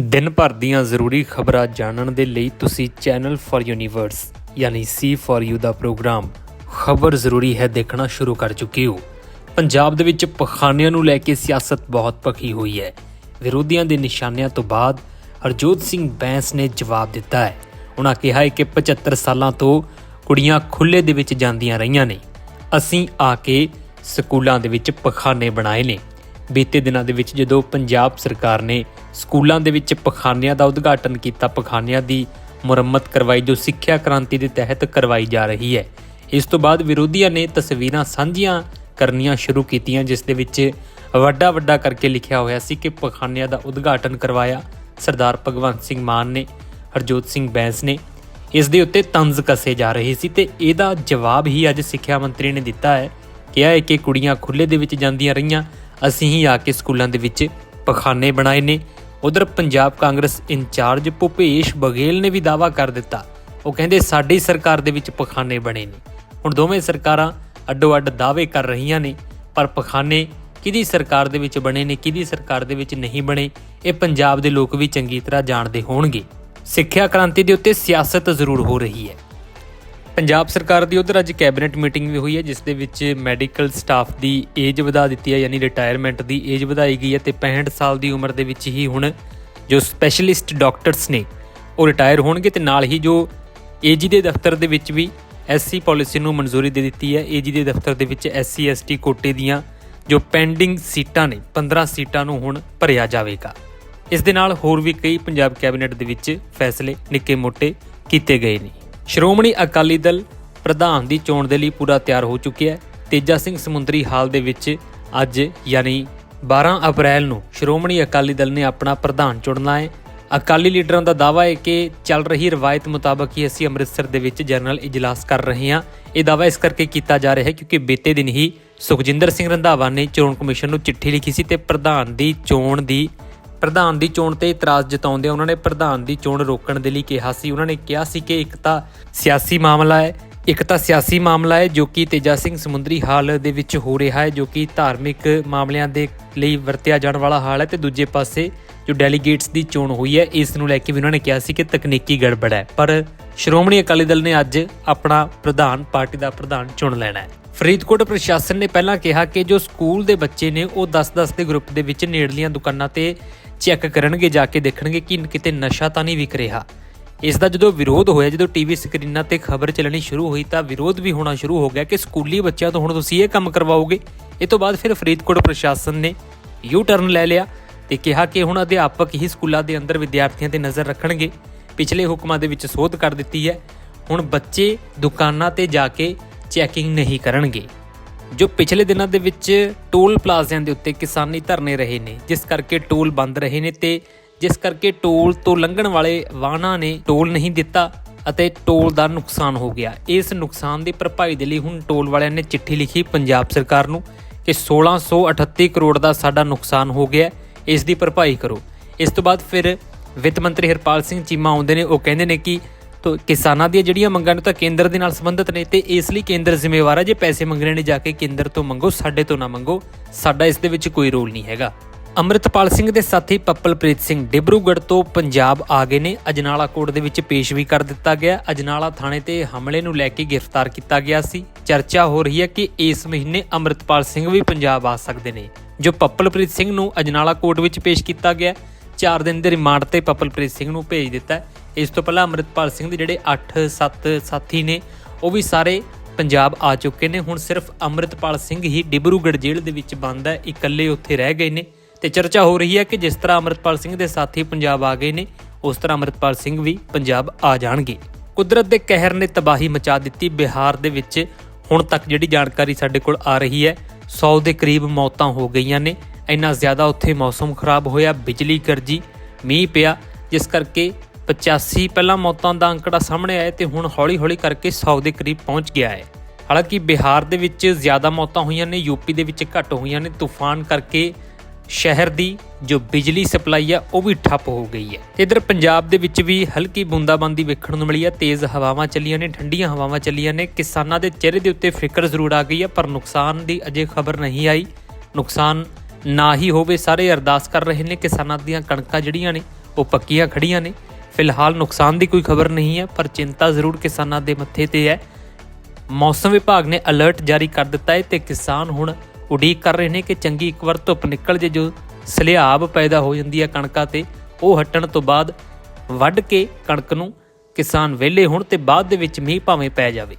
ਦਿਨ ਭਰ ਦੀਆਂ ਜ਼ਰੂਰੀ ਖਬਰਾਂ ਜਾਣਨ ਦੇ ਲਈ ਤੁਸੀਂ ਚੈਨਲ ਫॉर ਯੂਨੀਵਰਸ, ਯਾਨੀ ਸੀ ਫॉर ਯੂ ਦਾ ਪ੍ਰੋਗਰਾਮ, ਖਬਰ ਜ਼ਰੂਰੀ ਹੈ ਦੇਖਣਾ ਸ਼ੁਰੂ ਕਰ ਚੁੱਕੇ ਹੋ। ਪੰਜਾਬ ਦੇ ਵਿੱਚ ਪਖਾਨਿਆਂ ਨੂੰ ਲੈ ਕੇ ਸਿਆਸਤ ਬਹੁਤ ਭਖੀ ਹੋਈ ਹੈ। ਵਿਰੋਧੀਆਂ ਦੇ ਨਿਸ਼ਾਨਿਆਂ ਤੋਂ ਬਾਅਦ ਹਰਜੋਤ ਸਿੰਘ ਬੈਂਸ ਨੇ ਜਵਾਬ ਦਿੱਤਾ ਹੈ। ਉਹਨਾਂ ਕਿਹਾ ਹੈ ਕਿ 75 ਸਾਲਾਂ ਤੋਂ ਕੁੜੀਆਂ ਖੁੱਲੇ ਦੇ ਵਿੱਚ ਜਾਂਦੀਆਂ ਰਹੀਆਂ ਨੇ। ਅਸੀਂ ਆ ਕੇ ਸਕੂਲਾਂ ਦੇ ਵਿੱਚ ਪਖਾਨੇ ਬਣਾਏ ਨੇ। ਬੀਤੇ ਦਿਨਾਂ ਦੇ ਵਿੱਚ ਜਦੋਂ ਪੰਜਾਬ ਸਰਕਾਰ ਨੇ ਸਕੂਲਾਂ ਦੇ ਵਿੱਚ ਪਖਾਨਿਆਂ ਦਾ ਉਦਘਾਟਨ ਕੀਤਾ, ਪਖਾਨਿਆਂ ਦੀ ਮੁਰੰਮਤ ਕਰਵਾਈ ਜੋ ਸਿੱਖਿਆ ਕ੍ਰਾਂਤੀ ਦੇ ਤਹਿਤ ਕਰਵਾਈ ਜਾ ਰਹੀ ਹੈ। ਇਸ ਤੋਂ ਬਾਅਦ ਵਿਰੋਧੀਆਂ ਨੇ ਤਸਵੀਰਾਂ ਸਾਂਝੀਆਂ ਕਰਨੀਆਂ ਸ਼ੁਰੂ ਕੀਤੀਆਂ, ਜਿਸ ਦੇ ਵਿੱਚ ਵੱਡਾ ਵੱਡਾ ਕਰਕੇ ਲਿਖਿਆ ਹੋਇਆ ਸੀ ਕਿ ਪਖਾਨਿਆਂ ਦਾ ਉਦਘਾਟਨ ਕਰਵਾਇਆ ਸਰਦਾਰ ਭਗਵੰਤ ਸਿੰਘ ਮਾਨ ਨੇ, ਹਰਜੋਤ ਸਿੰਘ ਬੈਂਸ ਨੇ। ਇਸ ਦੇ ਉੱਤੇ ਤੰਜ਼ ਕਸੇ ਜਾ ਰਹੇ ਸੀ ਤੇ ਇਹਦਾ ਜਵਾਬ ਹੀ ਅੱਜ ਸਿੱਖਿਆ ਮੰਤਰੀ ਨੇ ਦਿੱਤਾ ਹੈ ਕਿਹਾ ਹੈ ਕਿ ਕੁੜੀਆਂ ਖੁੱਲੇ ਦੇ ਵਿੱਚ ਜਾਂਦੀਆਂ ਰਹੀਆਂ ਅਸੀਂ ਹੀ ਆ ਕੇ ਸਕੂਲਾਂ ਦੇ ਵਿੱਚ ਪਖਾਨੇ ਬਣਾਏ ਨੇ। ਉਧਰ ਪੰਜਾਬ ਕਾਂਗਰਸ ਇੰਚਾਰਜ ਭੁਪੇਸ਼ ਬਘੇਲ ਨੇ ਵੀ ਦਾਅਵਾ ਕਰ ਦਿੱਤਾ। ਉਹ ਕਹਿੰਦੇ ਸਾਡੀ ਸਰਕਾਰ ਦੇ ਵਿੱਚ ਪਖਾਨੇ ਬਣੇ ਨੇ। ਹੁਣ ਦੋਵੇਂ ਸਰਕਾਰਾਂ ਅੱਡੋ ਅੱਡ ਦਾਅਵੇ ਕਰ ਰਹੀਆਂ ਨੇ, ਪਰ ਪਖਾਨੇ ਕਿਹਦੀ ਸਰਕਾਰ ਦੇ ਵਿੱਚ ਬਣੇ ਨੇ, ਕਿਹਦੀ ਸਰਕਾਰ ਦੇ ਵਿੱਚ ਨਹੀਂ ਬਣੇ, ਇਹ ਪੰਜਾਬ ਦੇ ਲੋਕ ਵੀ ਚੰਗੀ ਤਰ੍ਹਾਂ ਜਾਣਦੇ ਹੋਣਗੇ। ਸਿੱਖਿਆ ਕ੍ਰਾਂਤੀ ਦੇ ਉੱਤੇ ਸਿਆਸਤ ਜ਼ਰੂਰ ਹੋ ਰਹੀ ਹੈ। ਪੰਜਾਬ ਸਰਕਾਰ ਦੀ ਉਧਰ ਅੱਜ ਕੈਬਨਿਟ ਮੀਟਿੰਗ ਵੀ ਹੋਈ ਹੈ, ਜਿਸ ਦੇ ਵਿੱਚ ਮੈਡੀਕਲ ਸਟਾਫ ਦੀ ਏਜ ਵਧਾ ਦਿੱਤੀ ਹੈ, ਯਾਨੀ ਰਿਟਾਇਰਮੈਂਟ ਦੀ ਏਜ ਵਧਾਈ ਗਈ ਹੈ ਤੇ 65 ਸਾਲ ਦੀ ਉਮਰ ਦੇ ਵਿੱਚ ਹੀ ਹੁਣ ਜੋ ਸਪੈਸ਼ਲਿਸਟ ਡਾਕਟਰਸ ਨੇ, ਉਹ ਰਿਟਾਇਰ ਹੋਣਗੇ ਤੇ ਨਾਲ ਹੀ ਜੋ ਏਜੀ ਦੇ ਦਫ਼ਤਰ ਦੇ ਵਿੱਚ ਵੀ ਐਸਸੀ ਪਾਲਿਸੀ ਨੂੰ ਮਨਜ਼ੂਰੀ ਦੇ ਦਿੱਤੀ ਹੈ। ਏਜੀ ਦੇ ਦਫ਼ਤਰ ਦੇ ਵਿੱਚ ਐਸਸੀ ਐਸਟੀ ਕੋਟੇ ਦੀਆਂ ਜੋ ਪੈਂਡਿੰਗ ਸੀਟਾਂ ਨੇ 15 ਸੀਟਾਂ ਨੂੰ ਹੁਣ ਭਰਿਆ ਜਾਵੇਗਾ। ਇਸ ਦੇ ਨਾਲ ਹੋਰ ਵੀ ਕਈ ਪੰਜਾਬ ਕੈਬਨਿਟ ਦੇ ਵਿੱਚ ਫੈਸਲੇ ਨਿੱਕੇ ਮੋਟੇ ਕੀਤੇ ਗਏ ਨੇ। ਸ਼੍ਰੋਮਣੀ ਅਕਾਲੀ ਦਲ ਪ੍ਰਧਾਨ ਦੀ ਚੋਣ ਦੇ ਲਈ ਪੂਰਾ ਤਿਆਰ ਹੋ ਚੁੱਕਿਆ ਹੈ। ਤੇਜਾ ਸਿੰਘ ਸਮੁੰਦਰੀ ਹਾਲ ਦੇ ਵਿੱਚ ਅੱਜ ਯਾਨੀ 12 ਅਪ੍ਰੈਲ ਨੂੰ ਸ਼੍ਰੋਮਣੀ ਅਕਾਲੀ ਦਲ ਨੇ ਆਪਣਾ ਪ੍ਰਧਾਨ ਚੁਣਨਾ ਹੈ। ਅਕਾਲੀ ਲੀਡਰਾਂ ਦਾ ਦਾਅਵਾ ਹੈ ਕਿ ਚੱਲ ਰਹੀ ਰਵਾਇਤ ਮੁਤਾਬਕ ਹੀ ਅਸੀਂ ਅੰਮ੍ਰਿਤਸਰ ਦੇ ਵਿੱਚ ਜਨਰਲ ਇਜਲਾਸ ਕਰ ਰਹੇ ਹਾਂ। ਇਹ ਦਾਅਵਾ ਇਸ ਕਰਕੇ ਕੀਤਾ ਜਾ ਰਿਹਾ ਹੈ ਕਿਉਂਕਿ ਬੀਤੇ ਦਿਨ ਹੀ ਸੁਖਜਿੰਦਰ ਸਿੰਘ ਰੰਧਾਵਾ ਨੇ ਚੋਣ ਕਮਿਸ਼ਨ ਨੂੰ ਚਿੱਠੀ ਲਿਖੀ ਸੀ ਤੇ ਪ੍ਰਧਾਨ ਦੀ ਚੋਣ ਦੀ ਪ੍ਰਧਾਨ ਦੀ ਚੋਣ ਤੇ ਇਤਰਾਜ਼ ਜਤਾਉਂਦੇ ਉਹਨਾਂ ਨੇ ਪ੍ਰਧਾਨ ਦੀ ਚੋਣ ਰੋਕਣ ਦੇ ਲਈ ਕਿਹਾ ਸੀ। ਉਹਨਾਂ ਨੇ ਕਿਹਾ ਸੀ ਕਿ ਇੱਕ ਤਾਂ ਸਿਆਸੀ ਮਾਮਲਾ ਹੈ, ਇੱਕ ਤਾਂ ਸਿਆਸੀ ਮਾਮਲਾ ਹੈ ਜੋ ਕਿ ਤੇਜਾ ਸਿੰਘ ਸਮੁੰਦਰੀ ਹਾਲ ਦੇ ਵਿੱਚ ਹੋ ਰਿਹਾ ਹੈ, ਜੋ ਕਿ ਧਾਰਮਿਕ ਮਾਮਲਿਆਂ ਦੇ ਲਈ ਵਰਤਿਆ ਜਾਣ ਵਾਲਾ ਹਾਲ ਹੈ ਤੇ ਦੂਜੇ ਪਾਸੇ ਜੋ ਡੈਲੀਗੇਟਸ ਦੀ ਚੋਣ ਹੋਈ ਹੈ, ਇਸ ਨੂੰ ਲੈ ਕੇ ਵੀ ਉਹਨਾਂ ਨੇ ਕਿਹਾ ਸੀ ਕਿ ਤਕਨੀਕੀ ਗੜਬੜ ਹੈ। ਪਰ ਸ਼੍ਰੋਮਣੀ ਅਕਾਲੀ ਦਲ ਨੇ ਅੱਜ ਆਪਣਾ ਪ੍ਰਧਾਨ ਪਾਰਟੀ ਦਾ ਪ੍ਰਧਾਨ ਚੁਣ ਲੈਣਾ ਹੈ। ਫਰੀਦਕੋਟ ਪ੍ਰਸ਼ਾਸਨ ਨੇ ਪਹਿਲਾਂ ਕਿਹਾ ਕਿ ਜੋ ਸਕੂਲ ਦੇ ਬੱਚੇ ਨੇ, ਉਹ 10-10 ਦੇ ਗਰੁੱਪ ਦੇ ਵਿੱਚ ਨੇੜਲੀਆਂ ਦੁਕਾਨਾਂ ਤੇ ਚੈੱਕ ਕਰਨਗੇ, ਜਾ ਕੇ ਦੇਖਣਗੇ ਕਿ ਕਿਤੇ ਨਸ਼ਾ ਤਾਂ ਨਹੀਂ ਵਿਕ ਰਿਹਾ। ਇਸ ਦਾ ਜਦੋਂ ਵਿਰੋਧ ਹੋਇਆ, ਜਦੋਂ ਟੀਵੀ ਸਕਰੀਨਾਂ ਤੇ ਖਬਰ ਚੱਲਣੀ ਸ਼ੁਰੂ ਹੋਈ, ਤਾਂ ਵਿਰੋਧ ਵੀ ਹੋਣਾ ਸ਼ੁਰੂ ਹੋ ਗਿਆ ਕਿ ਸਕੂਲੀ ਬੱਚਿਆਂ ਤੋਂ ਹੁਣ ਤੁਸੀਂ ਇਹ ਕੰਮ ਕਰਵਾਓਗੇ। ਇਹ ਤੋਂ ਬਾਅਦ ਫਿਰ ਫਰੀਦਕੋਟ ਪ੍ਰਸ਼ਾਸਨ ਨੇ ਯੂ ਟਰਨ ਲੈ ਲਿਆ ਤੇ ਕਿਹਾ ਕਿ ਹੁਣ ਅਧਿਆਪਕ ਹੀ ਸਕੂਲਾਂ ਦੇ ਅੰਦਰ ਵਿਦਿਆਰਥੀਆਂ ਤੇ ਨਜ਼ਰ ਰੱਖਣਗੇ। ਪਿਛਲੇ ਹੁਕਮਾਂ ਦੇ ਵਿੱਚ ਸੋਧ ਕਰ ਦਿੱਤੀ ਹੈ। ਹੁਣ ਬੱਚੇ ਦੁਕਾਨਾਂ ਤੇ ਜਾ ਕੇ ਚੈਕਿੰਗ ਨਹੀਂ ਕਰਨਗੇ। ਜੋ ਪਿਛਲੇ ਦਿਨਾਂ ਦੇ ਵਿੱਚ ਟੋਲ ਪਲਾਜ਼ਿਆਂ ਦੇ ਉੱਤੇ ਕਿਸਾਨੀ ਧਰਨੇ ਰਹੇ ਨੇ, ਜਿਸ ਕਰਕੇ ਟੋਲ ਬੰਦ ਰਹੇ ਨੇ ਤੇ ਜਿਸ ਕਰਕੇ ਟੋਲ ਤੋਂ ਲੰਘਣ ਵਾਲੇ ਵਾਹਨਾਂ ਨੇ ਟੋਲ ਨਹੀਂ ਦਿੱਤਾ ਅਤੇ ਟੋਲ ਦਾ ਨੁਕਸਾਨ ਹੋ ਗਿਆ। ਇਸ ਨੁਕਸਾਨ ਦੀ ਭਰਪਾਈ ਦੇ ਲਈ ਹੁਣ ਟੋਲ ਵਾਲਿਆਂ ਨੇ ਚਿੱਠੀ ਲਿਖੀ ਪੰਜਾਬ ਸਰਕਾਰ ਨੂੰ ਕਿ 1638 ਕਰੋੜ ਦਾ ਸਾਡਾ ਨੁਕਸਾਨ ਹੋ ਗਿਆ, ਇਸ ਦੀ ਭਰਪਾਈ ਕਰੋ। ਇਸ ਤੋਂ ਬਾਅਦ ਫਿਰ ਵਿੱਤ ਮੰਤਰੀ ਹਰਪਾਲ ਸਿੰਘ ਚੀਮਾ ਆਉਂਦੇ ਨੇ, ਉਹ ਕਹਿੰਦੇ ਨੇ ਕਿ ਤੋ ਕਿਸਾਨਾਂ ਦੀਆਂ ਜਿਹੜੀਆਂ ਮੰਗਾਂ ਨੇ ਤਾਂ ਕੇਂਦਰ ਦੇ ਨਾਲ ਸੰਬੰਧਿਤ ਨੇ ਤੇ ਇਸ ਲਈ ਕੇਂਦਰ ਜ਼ਿੰਮੇਵਾਰ ਹੈ ਜੇ ਪੈਸੇ ਮੰਗਣੇ ਨੇ ਜਾ ਕੇ ਕੇਂਦਰ ਤੋਂ ਮੰਗੋ, ਸਾਡੇ ਤੋਂ ਨਾ ਮੰਗੋ, ਸਾਡਾ ਇਸ ਦੇ ਵਿੱਚ ਕੋਈ ਰੋਲ ਨਹੀਂ ਹੈਗਾ। ਅੰਮ੍ਰਿਤਪਾਲ ਸਿੰਘ ਦੇ ਸਾਥੀ ਪੱਪਲਪ੍ਰੀਤ ਸਿੰਘ ਡਿਬਰੂਗੜ੍ਹ ਤੋਂ ਪੰਜਾਬ ਆ ਗਏ ਨੇ। ਅਜਨਾਲਾ ਕੋਰਟ ਦੇ ਵਿੱਚ ਪੇਸ਼ ਵੀ ਕਰ ਦਿੱਤਾ ਗਿਆ। ਅਜਨਾਲਾ ਥਾਣੇ ਤੇ ਹਮਲੇ ਨੂੰ ਲੈ ਕੇ ਗ੍ਰਿਫਤਾਰ ਕੀਤਾ ਗਿਆ ਸੀ। ਚਰਚਾ ਹੋ ਰਹੀ ਹੈ ਕਿ ਇਸ ਮਹੀਨੇ ਅੰਮ੍ਰਿਤਪਾਲ ਸਿੰਘ ਵੀ ਪੰਜਾਬ ਆ ਸਕਦੇ ਨੇ, ਜੋ ਪੱਪਲਪ੍ਰੀਤ ਸਿੰਘ ਨੂੰ ਅਜਨਾਲਾ ਕੋਰਟ ਵਿੱਚ ਪੇਸ਼ ਕੀਤਾ ਗਿਆ। 4 ਦਿਨ ਦੇ ਰਿਮਾਂਡ ਤੇ ਪੱਪਲਪ੍ਰੀਤ ਸਿੰਘ ਨੂੰ ਭੇਜ ਦਿੱਤਾ ਇਸ ਤੋਂ ਪਹਿਲਾਂ ਅੰਮ੍ਰਿਤਪਾਲ ਸਿੰਘ ਦੇ ਜਿਹੜੇ 8-7 ਸਾਥੀ ਨੇ, ਉਹ ਵੀ ਸਾਰੇ ਪੰਜਾਬ ਆ ਚੁੱਕੇ ਨੇ। ਹੁਣ ਸਿਰਫ ਅੰਮ੍ਰਿਤਪਾਲ ਸਿੰਘ ਹੀ ਡਿਬਰੂਗੜ੍ਹ ਜੇਲ੍ਹ ਦੇ ਵਿੱਚ ਬੰਦ ਹੈ, ਇਕੱਲੇ ਉੱਥੇ ਰਹਿ ਗਏ ਨੇ। ਤੇ ਚਰਚਾ ਹੋ ਰਹੀ ਹੈ ਕਿ ਜਿਸ ਤਰ੍ਹਾਂ ਅੰਮ੍ਰਿਤਪਾਲ ਸਿੰਘ ਦੇ ਸਾਥੀ ਪੰਜਾਬ ਆ ਗਏ ਨੇ, ਉਸ ਤਰ੍ਹਾਂ ਅੰਮ੍ਰਿਤਪਾਲ ਸਿੰਘ ਵੀ ਪੰਜਾਬ ਆ ਜਾਣਗੇ। ਕੁਦਰਤ ਦੇ ਕਹਿਰ ਨੇ ਤਬਾਹੀ ਮਚਾ ਦਿੱਤੀ। ਬਿਹਾਰ ਦੇ ਵਿੱਚ ਹੁਣ ਤੱਕ ਜਿਹੜੀ ਜਾਣਕਾਰੀ ਸਾਡੇ ਕੋਲ ਆ ਰਹੀ ਹੈ 100 ਦੇ ਕਰੀਬ ਮੌਤਾਂ ਹੋ ਗਈਆਂ ਨੇ। ਇੰਨਾ ਜ਼ਿਆਦਾ ਉੱਥੇ ਮੌਸਮ ਖਰਾਬ ਹੋਇਆ, ਬਿਜਲੀ ਗਰਜੀ ਮੀਂਹ ਪਿਆ, ਜਿਸ ਕਰਕੇ 85 ਪਹਿਲਾਂ ਮੌਤਾਂ ਦਾ ਅੰਕੜਾ ਸਾਹਮਣੇ ਆਇਆ ਤੇ ਹੁਣ ਹੌਲੀ-ਹੌਲੀ ਕਰਕੇ 100 ਦੇ ਕਰੀਬ ਪਹੁੰਚ ਗਿਆ ਹੈ। ਹਾਲਾਂਕਿ ਬਿਹਾਰ ਦੇ ਵਿੱਚ ਜ਼ਿਆਦਾ ਮੌਤਾਂ ਹੋਈਆਂ ਨੇ ਯੂਪੀ ਦੇ ਵਿੱਚ ਘੱਟ ਹੋਈਆਂ ਨੇ। ਤੂਫਾਨ ਕਰਕੇ ਸ਼ਹਿਰ ਦੀ ਜੋ ਬਿਜਲੀ ਸਪਲਾਈ ਆ, ਉਹ ਵੀ ਠੱਪ ਹੋ ਗਈ ਹੈ। ਇਧਰ ਪੰਜਾਬ ਦੇ ਵਿੱਚ ਵੀ ਹਲਕੀ ਬੂੰਦਾਬਾਂਦੀ ਵੇਖਣ ਨੂੰ ਮਿਲੀ ਹੈ ਤੇਜ਼ ਹਵਾਵਾਂ ਚੱਲੀਆਂ ਨੇ, ਠੰਡੀਆਂ ਹਵਾਵਾਂ ਚੱਲੀਆਂ ਨੇ। ਕਿਸਾਨਾਂ ਦੇ ਚਿਹਰੇ ਦੇ ਉੱਤੇ ਫਿਕਰ ਜ਼ਰੂਰ ਆ ਗਈ ਹੈ ਪਰ ਨੁਕਸਾਨ ਦੀ ਅਜੇ ਖਬਰ ਨਹੀਂ ਆਈ। ਨੁਕਸਾਨ ਨਾ ਹੀ ਹੋਵੇ, ਸਾਰੇ ਅਰਦਾਸ ਕਰ ਰਹੇ ਨੇ। ਕਿਸਾਨਾਂ ਦੀਆਂ ਕਣਕਾਂ ਜਿਹੜੀਆਂ ਨੇ, ਉਹ ਪੱਕੀਆਂ ਖੜੀਆਂ ਨੇ। ਫਿਲਹਾਲ ਨੁਕਸਾਨ ਦੀ ਕੋਈ ਖਬਰ ਨਹੀਂ ਹੈ, ਪਰ ਚਿੰਤਾ ਜ਼ਰੂਰ ਕਿਸਾਨਾਂ ਦੇ ਮੱਥੇ ਤੇ ਹੈ। ਮੌਸਮ ਵਿਭਾਗ ਨੇ ਅਲਰਟ ਜਾਰੀ ਕਰ ਦਿੱਤਾ ਹੈ ਤੇ ਕਿਸਾਨ ਹੁਣ ਉਡੀਕ ਕਰ ਰਹੇ ਨੇ ਕਿ ਚੰਗੀ ਇੱਕ ਵਾਰ ਧੁੱਪ ਨਿਕਲ ਜੇ, ਜੋ ਸਲਿਆਬ ਪੈਦਾ ਹੋ ਜਾਂਦੀ ਹੈ ਕਣਕਾਂ ਤੇ। ਉਹ ਹਟਣ ਤੋਂ ਬਾਅਦ ਵੱਢ ਕੇ ਕਣਕ ਨੂੰ ਕਿਸਾਨ ਵਿਹਲੇ ਹੋਣ ਤੇ ਬਾਅਦ ਦੇ ਵਿੱਚ ਮੀਂਹ ਭਾਵੇਂ ਪੈ ਜਾਵੇ।